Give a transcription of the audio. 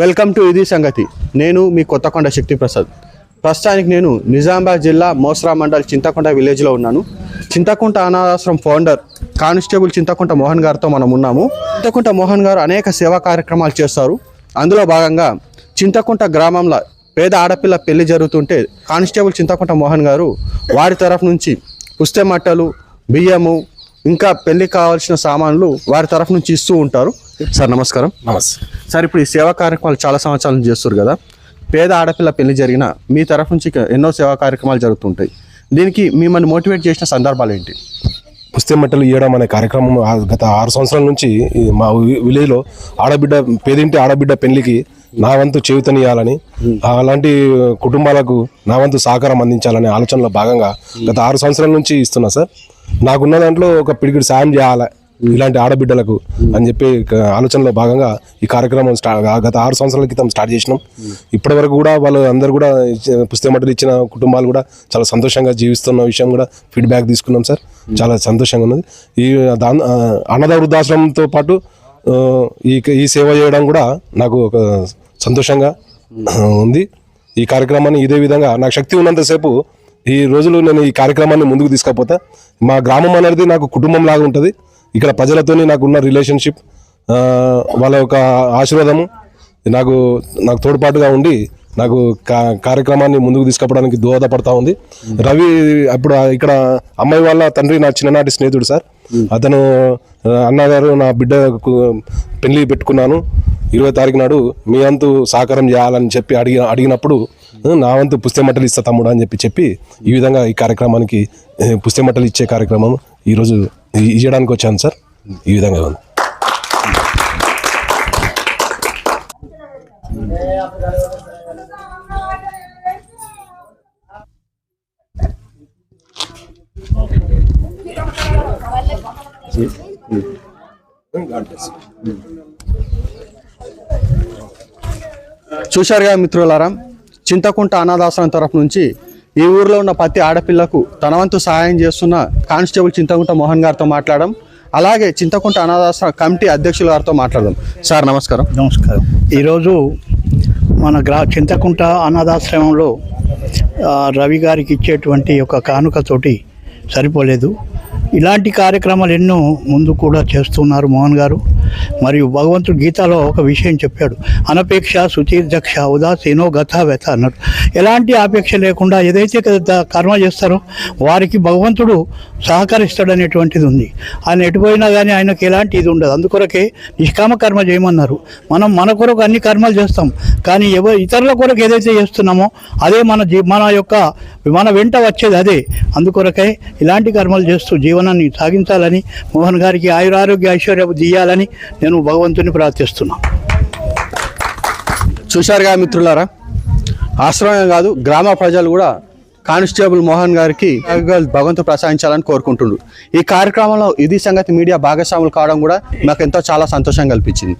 Welcome to ఇది సంగతి. నేను మీ కొత్తకొండ శక్తి ప్రసాద్ ప్రస్తుతానికి నేను నిజామాబాద్ జిల్లా మోస్రా మండల్ చింతకొండ విలేజ్లో ఉన్నాను. చింతకుంట అనాథాశ్రమం ఫౌండర్ కానిస్టేబుల్ చింతకుంట మోహన్ గారితో మనం ఉన్నాము. చింతకుంట మోహన్ గారు అనేక సేవా కార్యక్రమాలు చేస్తారు. అందులో భాగంగా చింతకుంట గ్రామంలో పేద ఆడపిల్ల పెళ్ళి జరుగుతుంటే కానిస్టేబుల్ చింతకుంట మోహన్ గారు వారి తరఫు నుంచి పుస్తె మట్టలు బియ్యము ఇంకా పెళ్ళికి కావాల్సిన సామాన్లు వారి తరఫు నుంచి ఇస్తూ ఉంటారు. సార్ నమస్కారం. నమస్తే. సార్ ఇప్పుడు ఈ సేవా కార్యక్రమాలు చాలా సంవత్సరాల నుంచి చేస్తారు కదా. పేద ఆడపిల్ల పెళ్ళి జరిగిన మీ తరఫు నుంచి ఎన్నో సేవా కార్యక్రమాలు జరుగుతుంటాయి. దీనికి మిమ్మల్ని మోటివేట్ చేసిన సందర్భాలు ఏంటి? పుస్తె మట్టలు ఇవ్వడం అనే కార్యక్రమం గత ఆరు సంవత్సరాల నుంచి మా విలేజ్లో ఆడబిడ్డ పేదింటి ఆడబిడ్డ పెళ్ళికి నా వంతు చేయుతనియాలని అలాంటి కుటుంబాలకు నా వంతు సహకారం అందించాలనే ఆలోచనలో భాగంగా గత ఆరు సంవత్సరాల నుంచి ఇస్తున్నా సార్. నాకున్న దాంట్లో ఒక పిడికిడి సాయం చేయాలి ఇలాంటి ఆడబిడ్డలకు అని చెప్పి ఆలోచనలో భాగంగా ఈ కార్యక్రమం స్టా గత ఆరు సంవత్సరాల క్రితం స్టార్ట్ చేసినాం. ఇప్పటి వరకు కూడా వాళ్ళు అందరు కూడా ఇచ్చ- పుస్తక మట్టలు ఇచ్చిన కుటుంబాలు కూడా చాలా సంతోషంగా జీవిస్తున్న విషయం కూడా ఫీడ్బ్యాక్ తీసుకున్నాం సార్. చాలా సంతోషంగా ఉన్నది. ఈ దాని అన్నద వృద్ధాశ్రమంతో పాటు ఈ ఈ సేవ చేయడం కూడా నాకు ఒక సంతోషంగా ఉంది. ఈ కార్యక్రమాన్ని ఇదే విధంగా నాకు శక్తి ఉన్నంతసేపు ఈ రోజులు నేను ఈ కార్యక్రమాన్ని ముందుకు తీసుకపోతా. మా గ్రామం అనేది నాకు కుటుంబం లాగా ఉంటుంది. ఇక్కడ ప్రజలతోనే నాకు ఉన్న రిలేషన్షిప్ వాళ్ళ యొక్క ఆశీర్వాదము నాకు నాకు తోడ్పాటుగా ఉండి నాకు కా- కార్యక్రమాన్ని ముందుకు తీసుకపోవడానికి దోహదపడతా ఉంది. రవి అప్పుడు ఇక్కడ అమ్మాయి వాళ్ళ తండ్రి నా చిన్ననాటి స్నేహితుడు సార్. అతను అన్నగారు నా బిడ్డకు పెళ్ళి పెట్టుకున్నాను. ఇరవై తారీఖు నాడు మీ వంతు సహకారం చేయాలని చెప్పి అడిగి అడిగినప్పుడు నా వంతు పుస్తెమట్టలు ఇస్తా తమ్ముడు అని చెప్పి చెప్పి ఈ విధంగా ఈ కార్యక్రమానికి ఏ, పుస్తెమట్టలు ఇచ్చే కార్యక్రమం ఈరోజు ఇవ్వడానికి వచ్చాను సార్. ఈ విధంగా ఉంది. చూశారుగా మిత్రులారా చింతకుంట అనాథాశ్రమం తరఫు నుంచి ఈ ఊరిలో ఉన్న ప్రతి ఆడపిల్లకు తన వంతు సహాయం చేస్తున్న కానిస్టేబుల్ చింతకుంట మోహన్ గారితో మాట్లాడడం అలాగే చింతకుంట అనాథాశ్రమ కమిటీ అధ్యక్షుల గారితో మాట్లాడదాం సార్ నమస్కారం. నమస్కారం. ఈరోజు మన గ్రా చింతకుంట అనాథాశ్రమంలో రవి గారికి ఇచ్చేటువంటి ఒక కానుకతోటి సరిపోలేదు. ఇలాంటి కార్యక్రమాలు ఎన్నో ముందు కూడా చేస్తున్నారు మోహన్ గారు. మరియు భగవంతుడు గీతాలో ఒక విషయం చెప్పాడు. అనపేక్ష సుతీర్ధక్ష ఉదాసీనో గత వ్యత అన్నాడు. ఎలాంటి ఆపేక్ష లేకుండా ఏదైతే కర్మ చేస్తారో వారికి భగవంతుడు సహకరిస్తాడనేటువంటిది ఉంది. ఆయన ఎటుపోయినా కానీ ఆయనకి ఎలాంటి ఇది ఉండదు. అందుకొరకే నిష్కామ కర్మ చేయమన్నారు. మనం మన కొరకు అన్ని కర్మలు చేస్తాం. కానీ ఎవరు ఇతరుల కొరకు ఏదైతే చేస్తున్నామో అదే మన జీ మన యొక్క మన వెంట వచ్చేది అదే. అందుకొరకే ఇలాంటి కర్మలు చేస్తూ జీవనాన్ని సాగించాలని మోహన్ గారికి ఆయురారోగ్య ఐశ్వర్యం తీయాలని నేను భగవంతుని ప్రార్థిస్తున్నాను చూశారుగా మిత్రులారా? ఆశ్రమం కాదు గ్రామ ప్రజలు కూడా కానిస్టేబుల్ మోహన్ గారికి భగవంతు ప్రసాదించాలని కోరుకుంటుండ్రు. ఈ కార్యక్రమంలో ఇది సంగతి మీడియా భాగస్వాములు కావడం కూడా మాకు ఎంతో చాలా సంతోషం కల్పించింది.